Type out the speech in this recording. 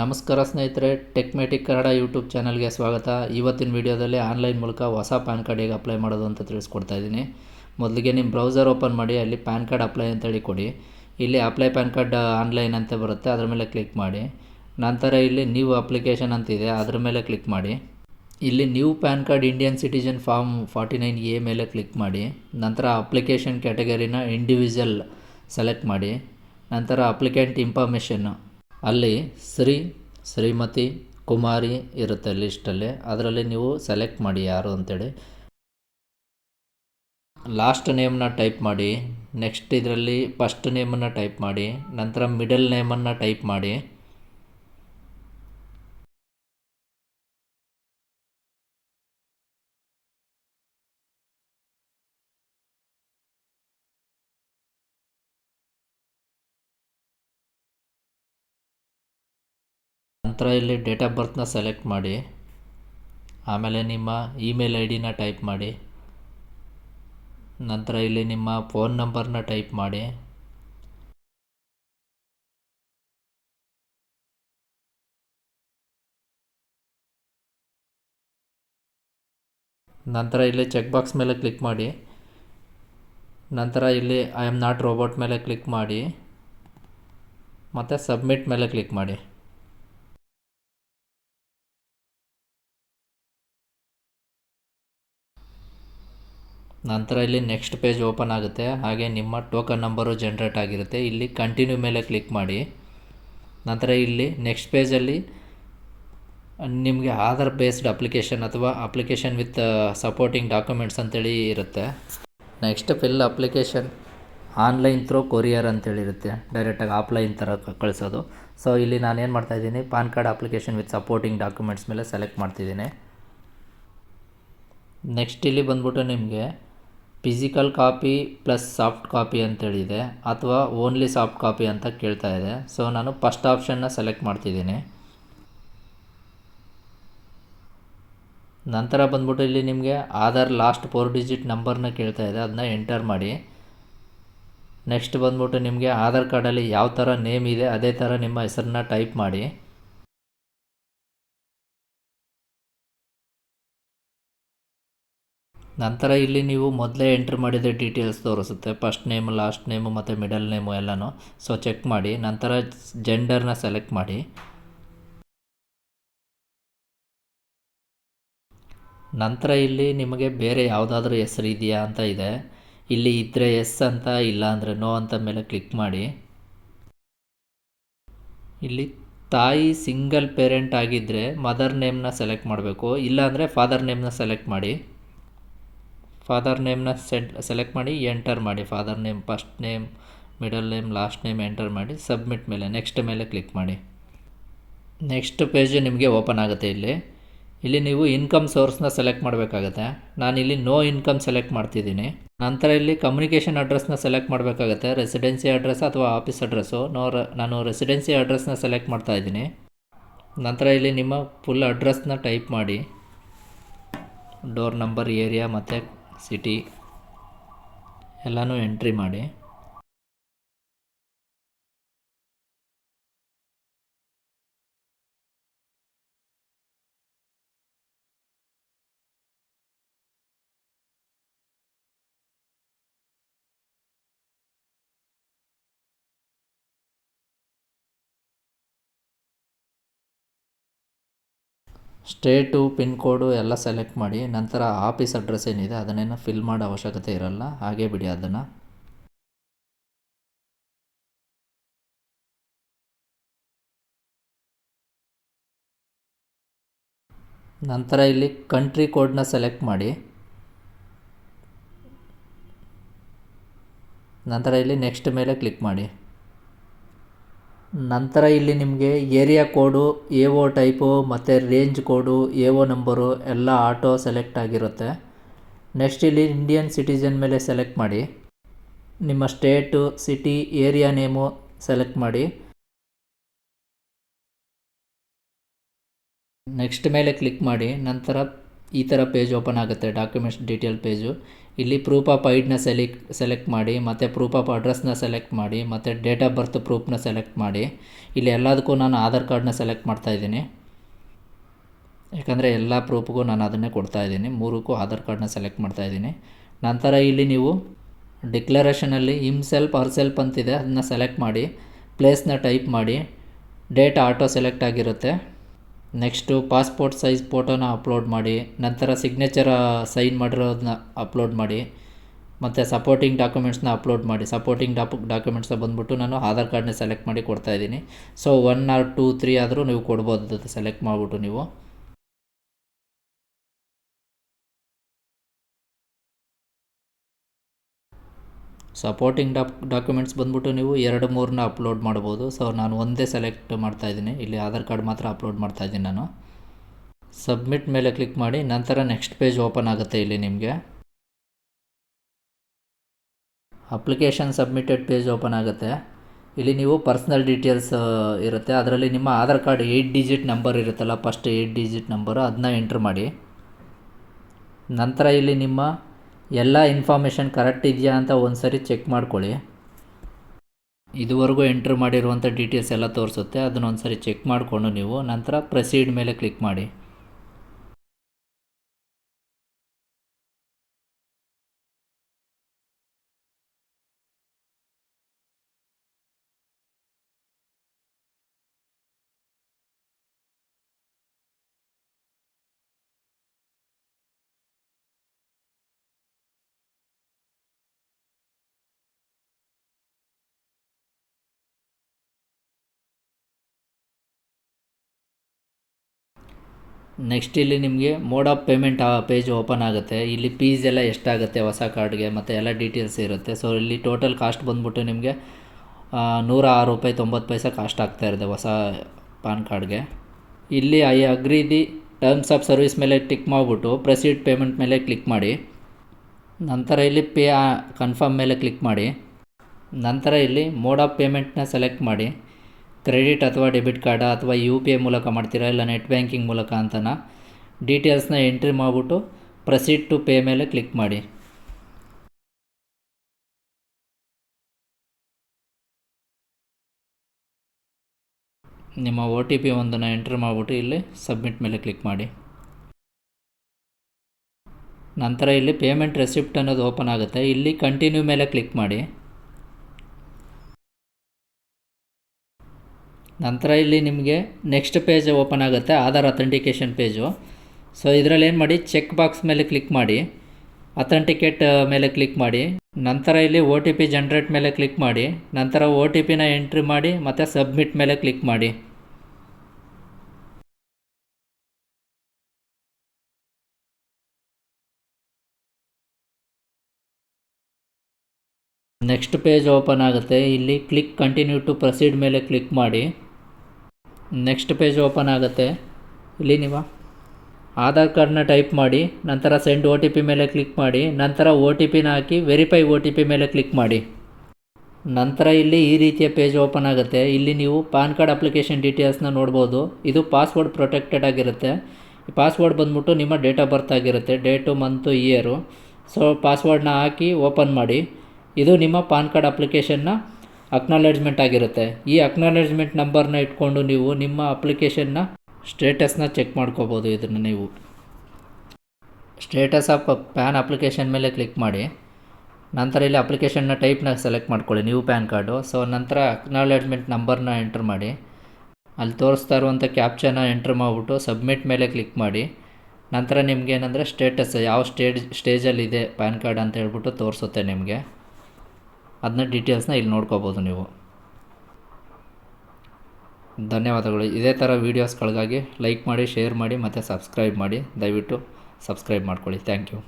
ನಮಸ್ಕಾರ ಸ್ನೇಹಿತರೆ ಟೆಕ್ಮೆಟಿಕ್ ಕನ್ನಡ ಯೂಟ್ಯೂಬ್ ಚಾನಲ್ಗೆ ಸ್ವಾಗತ. ಇವತ್ತಿನ ವಿಡಿಯೋದಲ್ಲಿ ಆನ್ಲೈನ್ ಮೂಲಕ ಹೊಸ ಪ್ಯಾನ್ ಕಾರ್ಡ್ ಹೇಗೆ ಅಪ್ಲೈ ಮಾಡೋದು ಅಂತ ತಿಳಿಸ್ಕೊಡ್ತಾ ಇದ್ದೀನಿ. ಮೊದಲಿಗೆ ನಿಮ್ಮ ಬ್ರೌಸರ್ ಓಪನ್ ಮಾಡಿ, ಅಲ್ಲಿ ಪ್ಯಾನ್ ಕಾರ್ಡ್ ಅಪ್ಲೈ ಅಂತೇಳಿ ಕೊಡಿ. ಇಲ್ಲಿ ಅಪ್ಲೈ ಪ್ಯಾನ್ ಕಾರ್ಡ್ ಆನ್ಲೈನ್ ಅಂತ ಬರುತ್ತೆ, ಅದರ ಮೇಲೆ ಕ್ಲಿಕ್ ಮಾಡಿ. ನಂತರ ಇಲ್ಲಿ ನ್ಯೂ ಅಪ್ಲಿಕೇಶನ್ ಅಂತಿದೆ ಅದರ ಮೇಲೆ ಕ್ಲಿಕ್ ಮಾಡಿ. ಇಲ್ಲಿ new PAN card Indian citizen form forty nine A ಮೇಲೆ ಕ್ಲಿಕ್ ಮಾಡಿ. ನಂತರ ಅಪ್ಲಿಕೇಶನ್ ಕ್ಯಾಟಗರಿನ ಇಂಡಿವಿಜುವಲ್ ಸೆಲೆಕ್ಟ್ ಮಾಡಿ, ನಂತರ ಅಪ್ಲಿಕೆಂಟ್ ಇನ್ಫಾರ್ಮೇಷನ್ನು ಅಲ್ಲಿ ಶ್ರೀ, ಶ್ರೀಮತಿ, ಕುಮಾರಿ ಇರುತ್ತೆ ಲಿಸ್ಟಲ್ಲಿ ಅದರಲ್ಲಿ ನೀವು ಸೆಲೆಕ್ಟ್ ಮಾಡಿ ಯಾರು ಅಂತೇಳಿ. ಲಾಸ್ಟ್ ನೇಮ್ನ ಟೈಪ್ ಮಾಡಿ ನೆಕ್ಸ್ಟ್ ಇದರಲ್ಲಿ ಫಸ್ಟ್ ನೇಮನ್ನು ಟೈಪ್ ಮಾಡಿ, ನಂತರ ಮಿಡಲ್ ನೇಮನ್ನು ಟೈಪ್ ಮಾಡಿ. ನಂತರ ಇಲ್ಲಿ ಡೇಟ್ ಆಫ್ ಬರ್ತ್ನ ಸೆಲೆಕ್ಟ್ ಮಾಡಿ. ಆಮೇಲೆ ನಿಮ್ಮ ಇಮೇಲ್ ಐ ಡಿನ ಟೈಪ್ ಮಾಡಿ. ನಂತರ ಇಲ್ಲಿ ನಿಮ್ಮ ಫೋನ್ ನಂಬರ್ನ ಟೈಪ್ ಮಾಡಿ. ನಂತರ ಇಲ್ಲಿ ಚೆಕ್ ಬಾಕ್ಸ್ ಮೇಲೆ ಕ್ಲಿಕ್ ಮಾಡಿ. ನಂತರ ಇಲ್ಲಿ ಐ ಆಮ್ ನಾಟ್ ರೋಬೋಟ್ ಮೇಲೆ ಕ್ಲಿಕ್ ಮಾಡಿ. ಮತ್ತು ಸಬ್ಮಿಟ್ ಮೇಲೆ ಕ್ಲಿಕ್ ಮಾಡಿ. ನಂತರ ಇಲ್ಲಿ ನೆಕ್ಸ್ಟ್ ಪೇಜ್ ಓಪನ್ ಆಗುತ್ತೆ. ಹಾಗೆ ನಿಮ್ಮ ಟೋಕನ್ ನಂಬರು ಜನ್ರೇಟ್ ಆಗಿರುತ್ತೆ. ಇಲ್ಲಿ ಕಂಟಿನ್ಯೂ ಮೇಲೆ ಕ್ಲಿಕ್ ಮಾಡಿ. ನಂತರ ಇಲ್ಲಿ ನೆಕ್ಸ್ಟ್ ಪೇಜಲ್ಲಿ ನಿಮಗೆ ಆಧಾರ್ ಬೇಸ್ಡ್ ಅಪ್ಲಿಕೇಶನ್ ಅಥವಾ ಅಪ್ಲಿಕೇಶನ್ ವಿತ್ ಸಪೋರ್ಟಿಂಗ್ ಡಾಕ್ಯುಮೆಂಟ್ಸ್ ಅಂತೇಳಿ ಇರುತ್ತೆ. Next fill application online through courier ಅಂತೇಳಿರುತ್ತೆ ಡೈರೆಕ್ಟಾಗಿ ಆಫ್ಲೈನ್ ಥರ ಕಳಿಸೋದು. ಸೊ ಇಲ್ಲಿ ನಾನು ನಾನೇನು ಮಾಡ್ತಾಯಿದ್ದೀನಿ PAN card application with supporting documents ಮೇಲೆ ಸೆಲೆಕ್ಟ್ ಮಾಡ್ತಿದ್ದೀನಿ. ನೆಕ್ಸ್ಟ್ ಇಲ್ಲಿ ಬಂದ್ಬಿಟ್ಟು ನಿಮಗೆ physical copy plus soft copy ಅಂತೇಳಿದೆ ಅಥವಾ ಓನ್ಲಿ ಸಾಫ್ಟ್ ಕಾಪಿ ಅಂತ ಕೇಳ್ತಾ ಇದೆ. ಸೊ ನಾನು ಫಸ್ಟ್ ಆಪ್ಷನ್ನ ಸೆಲೆಕ್ಟ್ ಮಾಡ್ತಿದ್ದೀನಿ. ನಂತರ ಬಂದ್ಬಿಟ್ಟು ಇಲ್ಲಿ ನಿಮಗೆ ಆಧಾರ್ ಲಾಸ್ಟ್ ಫೋರ್ ಡಿಜಿಟ್ ನಂಬರ್ನ ಕೇಳ್ತಾ ಇದೆ. ಅದನ್ನ ಎಂಟರ್ ಮಾಡಿ. ನೆಕ್ಸ್ಟ್ ಬಂದ್ಬಿಟ್ಟು ನಿಮಗೆ ಆಧಾರ್ ಕಾರ್ಡಲ್ಲಿ ಯಾವ ಥರ ನೇಮ್ ಇದೆ, ಅದೇ ಥರ ನಿಮ್ಮ ಹೆಸರನ್ನ ಟೈಪ್ ಮಾಡಿ. ನಂತರ ಇಲ್ಲಿ ನೀವು ಮೊದಲೇ ಎಂಟ್ರ್ ಮಾಡಿದ ಡೀಟೇಲ್ಸ್ ತೋರಿಸುತ್ತೆ. ಫಸ್ಟ್ ನೇಮ್ ಲಾಸ್ಟ್ ನೇಮು ಮತ್ತು ಮಿಡಲ್ ನೇಮು ಎಲ್ಲನೂ. ಸೊ ಚೆಕ್ ಮಾಡಿ. ನಂತರ ಜೆಂಡರ್ನ ಸೆಲೆಕ್ಟ್ ಮಾಡಿ. ನಂತರ ಇಲ್ಲಿ ನಿಮಗೆ ಬೇರೆ ಯಾವುದಾದ್ರೂ ಹೆಸರು ಇದೆಯಾ ಅಂತ ಇದೆ. ಇಲ್ಲಿ ಇದ್ದರೆ ಎಸ್ ಅಂತ, ಇಲ್ಲ ಅಂದರೆ ನೋ ಅಂತ ಮೇಲೆ ಕ್ಲಿಕ್ ಮಾಡಿ. ಇಲ್ಲಿ ತಾಯಿ ಸಿಂಗಲ್ ಪೇರೆಂಟ್ ಆಗಿದ್ದರೆ ಮದರ್ ನೇಮ್ನ ಸೆಲೆಕ್ಟ್ ಮಾಡಬೇಕು. ಇಲ್ಲಾಂದರೆ ಫಾದರ್ ನೇಮ್ನ ಸೆಲೆಕ್ಟ್ ಮಾಡಿ. ಫಾದರ್ ನೇಮ್ನ ಸೆಟ್ ಸೆಲೆಕ್ಟ್ ಮಾಡಿ ಎಂಟರ್ ಮಾಡಿ. Father name first name middle name last name enter ಮಾಡಿ. ಸಬ್ಮಿಟ್ ಮೇಲೆ ನೆಕ್ಸ್ಟ್ ಮೇಲೆ ಕ್ಲಿಕ್ ಮಾಡಿ. ನೆಕ್ಸ್ಟ್ ಪೇಜ್ ನಿಮಗೆ ಓಪನ್ ಆಗುತ್ತೆ ಇಲ್ಲಿ. ಇಲ್ಲಿ ನೀವು ಇನ್ಕಮ್ ಸೋರ್ಸ್ನ ಸೆಲೆಕ್ಟ್ ಮಾಡಬೇಕಾಗತ್ತೆ. ನಾನು ಇಲ್ಲಿ ನೋ ಇನ್ಕಮ್ ಸೆಲೆಕ್ಟ್ ಮಾಡ್ತಿದ್ದೀನಿ. ನಂತರ ಇಲ್ಲಿ ಕಮ್ಯುನಿಕೇಷನ್ ಅಡ್ರೆಸ್ನ ಸೆಲೆಕ್ಟ್ ಮಾಡಬೇಕಾಗತ್ತೆ. ರೆಸಿಡೆನ್ಸಿ ಅಡ್ರೆಸ್ ಅಥವಾ ಆಫೀಸ್ ಅಡ್ರೆಸ್ಸು ನೋ ನಾನು ರೆಸಿಡೆನ್ಸಿ ಅಡ್ರೆಸ್ನ ಸೆಲೆಕ್ಟ್ ಮಾಡ್ತಾ ಇದ್ದೀನಿ. ನಂತರ ಇಲ್ಲಿ ನಿಮ್ಮ ಫುಲ್ ಅಡ್ರೆಸ್ನ ಟೈಪ್ ಮಾಡಿ. ಡೋರ್ ನಂಬರ್ ಏರಿಯಾ ಮತ್ತು ಸಿಟಿ ಎಲ್ಲನೂ ಎಂಟ್ರಿ ಮಾಡಿ ಸ್ಟೇಟು ಪಿನ್ ಕೋಡು ಎಲ್ಲ ಸೆಲೆಕ್ಟ್ ಮಾಡಿ, ನಂತರ ಆಫೀಸ್ ಅಡ್ರೆಸ್ ಏನಿದೆ ಅದನ್ನೇನು ಫಿಲ್ ಮಾಡೋ ಅವಶ್ಯಕತೆ ಇರಲ್ಲ, ಹಾಗೆ ಬಿಡಿ ಅದನ್ನು. ನಂತರ ಇಲ್ಲಿ ಕಂಟ್ರಿ ಕೋಡ್ನ ಸೆಲೆಕ್ಟ್ ಮಾಡಿ. ನಂತರ ಇಲ್ಲಿ ನೆಕ್ಸ್ಟ್ ಮೇಲೆ ಕ್ಲಿಕ್ ಮಾಡಿ. ನಂತರ ಇಲ್ಲಿ ನಿಮಗೆ area code A O type, ಮತ್ತು range code A O number ಎಲ್ಲ ಆಟೋ ಸೆಲೆಕ್ಟ್ ಆಗಿರುತ್ತೆ. ನೆಕ್ಸ್ಟ್ ಇಲ್ಲಿ ಇಂಡಿಯನ್ ಸಿಟಿಜನ್ ಮೇಲೆ ಸೆಲೆಕ್ಟ್ ಮಾಡಿ. ನಿಮ್ಮ state, city, area name select ಮಾಡಿ. ನೆಕ್ಸ್ಟ್ ಮೇಲೆ ಕ್ಲಿಕ್ ಮಾಡಿ. ನಂತರ ಈ ಥರ ಪೇಜ್ ಓಪನ್ ಆಗುತ್ತೆ, ಡಾಕ್ಯುಮೆಂಟ್ಸ್ ಡೀಟೇಲ್ ಪೇಜು. ಇಲ್ಲಿ ಪ್ರೂಫ್ ಆಫ್ ಐಡ್ನ ಸೆಲೆಕ್ಟ್ ಸೆಲೆಕ್ಟ್ ಮಾಡಿ, ಮತ್ತು ಪ್ರೂಫ್ ಆಫ್ ಅಡ್ರೆಸ್ನ ಸೆಲೆಕ್ಟ್ ಮಾಡಿ, ಮತ್ತು ಡೇಟ್ ಆಫ್ ಬರ್ತ್ ಪ್ರೂಫ್ನ ಸೆಲೆಕ್ಟ್ ಮಾಡಿ. ಇಲ್ಲಿ ಎಲ್ಲದಕ್ಕೂ ನಾನು ಆಧಾರ್ ಕಾರ್ಡ್ನ ಸೆಲೆಕ್ಟ್ ಮಾಡ್ತಾಯಿದ್ದೀನಿ ಯಾಕಂದರೆ ಎಲ್ಲ ಪ್ರೂಫ್ಗೂ ನಾನು ಅದನ್ನೇ ಕೊಡ್ತಾ ಇದ್ದೀನಿ. ಮೂರಕ್ಕೂ ಆಧಾರ್ ಕಾರ್ಡ್ನ ಸೆಲೆಕ್ಟ್ ಮಾಡ್ತಾ ಇದ್ದೀನಿ. ನಂತರ ಇಲ್ಲಿ ನೀವು ಡಿಕ್ಲರೇಷನಲ್ಲಿ ಹಿಮ್ ಸೆಲ್ಫ್ ಹರ್ ಸೆಲ್ಫ್ ಅಂತಿದೆ. ಅದನ್ನ ಸೆಲೆಕ್ಟ್ ಮಾಡಿ ಪ್ಲೇಸ್ನ ಟೈಪ್ ಮಾಡಿ ಡೇಟ್ ಆಟೋ ಸೆಲೆಕ್ಟ್ ಆಗಿರುತ್ತೆ. ನೆಕ್ಸ್ಟು ಪಾಸ್ಪೋರ್ಟ್ ಸೈಜ್ ಫೋಟೋನ ಅಪ್ಲೋಡ್ ಮಾಡಿ, ನಂತರ ಸಿಗ್ನೇಚರ್ ಸೈನ್ ಮಾಡಿರೋದನ್ನ ಅಪ್ಲೋಡ್ ಮಾಡಿ, ಮತ್ತು ಸಪೋರ್ಟಿಂಗ್ ಡಾಕ್ಯುಮೆಂಟ್ಸ್ನ ಅಪ್ಲೋಡ್ ಮಾಡಿ. ಸಪೋರ್ಟಿಂಗ್ ಡಾಪ್ ಡಾಕ್ಯುಮೆಂಟ್ಸ್ನ ಬಂದುಬಿಟ್ಟು ನಾನು ಆಧಾರ್ ಕಾರ್ಡ್ನ ಸೆಲೆಕ್ಟ್ ಮಾಡಿ ಕೊಡ್ತಾಯಿದ್ದೀನಿ so, one or two three ಆದರೂ ನೀವು ಕೊಡ್ಬೋದು ಸೆಲೆಕ್ಟ್ ಮಾಡಿಬಿಟ್ಟು ನೀವು. ಸಪೋರ್ಟಿಂಗ್ ಡಾಕ್ ಡಾಕ್ಯುಮೆಂಟ್ಸ್ ಬಂದ್ಬಿಟ್ಟು ನೀವು ಎರಡು ಮೂರನ್ನ ಅಪ್ಲೋಡ್ ಮಾಡ್ಬೋದು ಸೊ ನಾನು ಒಂದೇ ಸೆಲೆಕ್ಟ್ ಮಾಡ್ತಾ ಇದ್ದೀನಿ. ಇಲ್ಲಿ ಆಧಾರ್ ಕಾರ್ಡ್ ಮಾತ್ರ ಅಪ್ಲೋಡ್ ಮಾಡ್ತಾ ಇದ್ದೀನಿ ನಾನು. ಸಬ್ಮಿಟ್ ಮೇಲೆ ಕ್ಲಿಕ್ ಮಾಡಿ, ನಂತರ ನೆಕ್ಸ್ಟ್ ಪೇಜ್ ಓಪನ್ ಆಗುತ್ತೆ ಇಲ್ಲಿ ನಿಮಗೆ. ಅಪ್ಲಿಕೇಶನ್ ಸಬ್ಮಿಟೆಡ್ ಪೇಜ್ ಓಪನ್ ಆಗುತ್ತೆ. ಇಲ್ಲಿ ನೀವು ಪರ್ಸ್ನಲ್ ಡೀಟೇಲ್ಸ್ ಇರುತ್ತೆ. ಅದರಲ್ಲಿ ನಿಮ್ಮ Aadhaar card eight digit number ಇರುತ್ತಲ್ಲ ಫಸ್ಟ್ ಏಯ್ಟ್ ಡಿಜಿಟ್ ನಂಬರು ಅದನ್ನ ಎಂಟ್ರ್ ಮಾಡಿ. ನಂತರ ಇಲ್ಲಿ ನಿಮ್ಮ ಎಲ್ಲ ಇನ್ಫಾರ್ಮೇಷನ್ ಕರೆಕ್ಟ್ ಇದೆಯಾ ಅಂತ ಒಂದು ಸರಿ ಚೆಕ್ ಮಾಡ್ಕೊಳ್ಳಿ. ಇದುವರೆಗೂ ಎಂಟ್ರ್ ಮಾಡಿರುವಂಥ ಡೀಟೇಲ್ಸ್ ಎಲ್ಲ ತೋರಿಸುತ್ತೆ. ಅದನ್ನ ಒಂದು ಸರಿ ಚೆಕ್ ಮಾಡಿಕೊಂಡು ನೀವು, ನಂತರ ಪ್ರೊಸೀಡ್ ಮೇಲೆ ಕ್ಲಿಕ್ ಮಾಡಿ. ನೆಕ್ಸ್ಟ್ ಇಲ್ಲಿ ನಿಮಗೆ ಮೋಡ್ ಆಫ್ ಪೇಮೆಂಟ್ ಆ ಪೇಜ್ ಓಪನ್ ಆಗುತ್ತೆ. ಇಲ್ಲಿ ಫೀಸ್ ಎಲ್ಲ ಎಷ್ಟಾಗುತ್ತೆ ಹೊಸ ಕಾರ್ಡ್ಗೆ ಮತ್ತು ಎಲ್ಲ ಡೀಟೇಲ್ಸ್ ಇರುತ್ತೆ. ಸೊ ಇಲ್ಲಿ ಟೋಟಲ್ ಕಾಸ್ಟ್ ಬಂದ್ಬಿಟ್ಟು ನಿಮಗೆ ನೂರ ಆರು ರೂಪಾಯಿ ತೊಂಬತ್ತು ಪೈಸೆ ಕಾಸ್ಟ್ ಆಗ್ತಾ ಇರುತ್ತೆ ಹೊಸ ಪಾನ್ ಕಾರ್ಡ್ಗೆ ಇಲ್ಲಿ I agree the terms of service ಮೇಲೆ ಟಿಕ್ ಮಾಡಿಬಿಟ್ಟು ಪ್ರೊಸೀಡ್ ಪೇಮೆಂಟ್ ಮೇಲೆ ಕ್ಲಿಕ್ ಮಾಡಿ. ನಂತರ ಇಲ್ಲಿ ಪೇ ಕನ್ಫರ್ಮ್ ಮೇಲೆ ಕ್ಲಿಕ್ ಮಾಡಿ. ನಂತರ ಇಲ್ಲಿ ಮೋಡ್ ಆಫ್ ಪೇಮೆಂಟ್ನ ಸೆಲೆಕ್ಟ್ ಮಾಡಿ. ಕ್ರೆಡಿಟ್ ಅಥವಾ ಡೆಬಿಟ್ ಕಾರ್ಡ ಅಥವಾ ಯು ಪಿ ಐ ಮೂಲಕ ಮಾಡ್ತೀರಾ ಇಲ್ಲ ನೆಟ್ ಬ್ಯಾಂಕಿಂಗ್ ಮೂಲಕ ಅಂತನ? ಡೀಟೇಲ್ಸ್ನ ಎಂಟ್ರಿ ಮಾಡಿಬಿಟ್ಟು ಪ್ರೊಸೀಡ್ ಟು ಪೇ ಮೇಲೆ ಕ್ಲಿಕ್ ಮಾಡಿ. ನಿಮ್ಮ ಒ ಟಿ ಪಿ ಒಂದನ್ನು ಎಂಟ್ರ್ ಮಾಡಿಬಿಟ್ಟು ಇಲ್ಲಿ ಸಬ್ಮಿಟ್ ಮೇಲೆ ಕ್ಲಿಕ್ ಮಾಡಿ. ನಂತರ ಇಲ್ಲಿ ಪೇಮೆಂಟ್ ರೆಸಿಪ್ಟ್ ಅನ್ನೋದು ಓಪನ್ ಆಗುತ್ತೆ. ಇಲ್ಲಿ ಕಂಟಿನ್ಯೂ ಮೇಲೆ ಕ್ಲಿಕ್ ಮಾಡಿ. ನಂತರ ಇಲ್ಲಿ ನಿಮಗೆ ನೆಕ್ಸ್ಟ್ ಪೇಜ್ ಓಪನ್ ಆಗುತ್ತೆ, ಆಧಾರ್ ಅಥೆಂಟಿಕೇಷನ್ ಪೇಜು ಸೊ ಇದರಲ್ಲಿ ಏನು ಮಾಡಿ ಚೆಕ್ ಬಾಕ್ಸ್ ಮೇಲೆ ಕ್ಲಿಕ್ ಮಾಡಿ ಅಥೆಂಟಿಕೇಟ್ ಮೇಲೆ ಕ್ಲಿಕ್ ಮಾಡಿ, ನಂತರ ಇಲ್ಲಿ ಒ ಟಿ ಪಿ ಜನ್ರೇಟ್ ಮೇಲೆ ಕ್ಲಿಕ್ ಮಾಡಿ, ನಂತರ ಒ ಟಿ ಪಿನ ಎಂಟ್ರಿ ಮಾಡಿ, ಮತ್ತು ಸಬ್ಮಿಟ್ ಮೇಲೆ ಕ್ಲಿಕ್ ಮಾಡಿ. ನೆಕ್ಸ್ಟ್ ಪೇಜ್ ಓಪನ್ ಆಗುತ್ತೆ, ಇಲ್ಲಿ ಕ್ಲಿಕ್ ಕಂಟಿನ್ಯೂ ಟು ಪ್ರೊಸೀಡ್ ಮೇಲೆ ಕ್ಲಿಕ್ ಮಾಡಿ. ನೆಕ್ಸ್ಟ್ ಪೇಜ್ ಓಪನ್ ಆಗುತ್ತೆ. ಇಲ್ಲಿ ನೀವು ಆಧಾರ್ ಕಾರ್ಡ್ನ ಟೈಪ್ ಮಾಡಿ, ನಂತರ ಸೆಂಡ್ ಓ ಟಿ ಪಿ ಮೇಲೆ ಕ್ಲಿಕ್ ಮಾಡಿ, ನಂತರ ಓ ಟಿ ಪಿನ ಹಾಕಿ ವೆರಿಫೈ ಒ ಟಿ ಪಿ ಮೇಲೆ ಕ್ಲಿಕ್ ಮಾಡಿ. ನಂತರ ಇಲ್ಲಿ ಈ ರೀತಿಯ ಪೇಜ್ ಓಪನ್ ಆಗುತ್ತೆ. ಇಲ್ಲಿ ನೀವು ಪಾನ್ ಕಾರ್ಡ್ ಅಪ್ಲಿಕೇಶನ್ ಡೀಟೇಲ್ಸ್ನ ನೋಡ್ಬೋದು. ಇದು ಪಾಸ್ವರ್ಡ್ ಪ್ರೊಟೆಕ್ಟೆಡ್ ಆಗಿರುತ್ತೆ. ಪಾಸ್ವರ್ಡ್ ಬಂದ್ಬಿಟ್ಟು ನಿಮ್ಮ ಡೇಟ್ ಆಫ್ ಬರ್ತ್ ಆಗಿರುತ್ತೆ. ಡೇಟು ಮಂತು ಇಯರು ಸೊ ಪಾಸ್ವರ್ಡ್ನ ಹಾಕಿ ಓಪನ್ ಮಾಡಿ. ಇದು ನಿಮ್ಮ ಪಾನ್ ಕಾರ್ಡ್ ಅಪ್ಲಿಕೇಶನ್ನ ಅಕ್ನಾಲೇಜ್ಮೆಂಟ್ ಆಗಿರುತ್ತೆ. ಈ ಅಕ್ನಾಲೇಜ್ಮೆಂಟ್ ನಂಬರ್ನ ಇಟ್ಕೊಂಡು ನೀವು ನಿಮ್ಮ ಅಪ್ಲಿಕೇಶನ್ನ ಸ್ಟೇಟಸ್ನ ಚೆಕ್ ಮಾಡ್ಕೋಬೋದು ಇದನ್ನು ನೀವು. ಸ್ಟೇಟಸ್ ಆಫ್ ಪ್ಯಾನ್ ಅಪ್ಲಿಕೇಶನ್ ಮೇಲೆ ಕ್ಲಿಕ್ ಮಾಡಿ. ನಂತರ ಇಲ್ಲಿ ಅಪ್ಲಿಕೇಶನ್ನ ಟೈಪ್ನ ಸೆಲೆಕ್ಟ್ ಮಾಡ್ಕೊಳ್ಳಿ ನ್ಯೂ ಪ್ಯಾನ್ ಕಾರ್ಡು ಸೊ ನಂತರ ಅಕ್ನಾಲೇಜ್ಮೆಂಟ್ ನಂಬರ್ನ ಎಂಟ್ರ್ ಮಾಡಿ. ಅಲ್ಲಿ ತೋರಿಸ್ತಾ ಇರುವಂಥ ಕ್ಯಾಪ್ಚನ್ನ ಎಂಟ್ರ್ ಮಾಡಿಬಿಟ್ಟು ಸಬ್ಮಿಟ್ ಮೇಲೆ ಕ್ಲಿಕ್ ಮಾಡಿ. ನಂತರ ನಿಮಗೆ ಏನಂದರೆ ಸ್ಟೇಟಸ್ ಯಾವ ಸ್ಟೇಜ್ ಸ್ಟೇಜಲ್ಲಿದೆ ಪ್ಯಾನ್ ಕಾರ್ಡ್ ಅಂತ ಹೇಳ್ಬಿಟ್ಟು ತೋರಿಸುತ್ತೆ ನಿಮಗೆ. ಅದನ್ನ ಡೀಟೇಲ್ಸ್ನ ಇಲ್ಲಿ ನೋಡ್ಕೋಬೋದು ನೀವು. ಧನ್ಯವಾದಗಳು. ಇದೇ ಥರ ವೀಡಿಯೋಸ್ಗಳಿಗಾಗಿ ಲೈಕ್ ಮಾಡಿ ಶೇರ್ ಮಾಡಿ, ಮತ್ತು ಸಬ್ಸ್ಕ್ರೈಬ್ ಮಾಡಿ. ದಯವಿಟ್ಟು ಸಬ್ಸ್ಕ್ರೈಬ್ ಮಾಡ್ಕೊಳ್ಳಿ. Thank you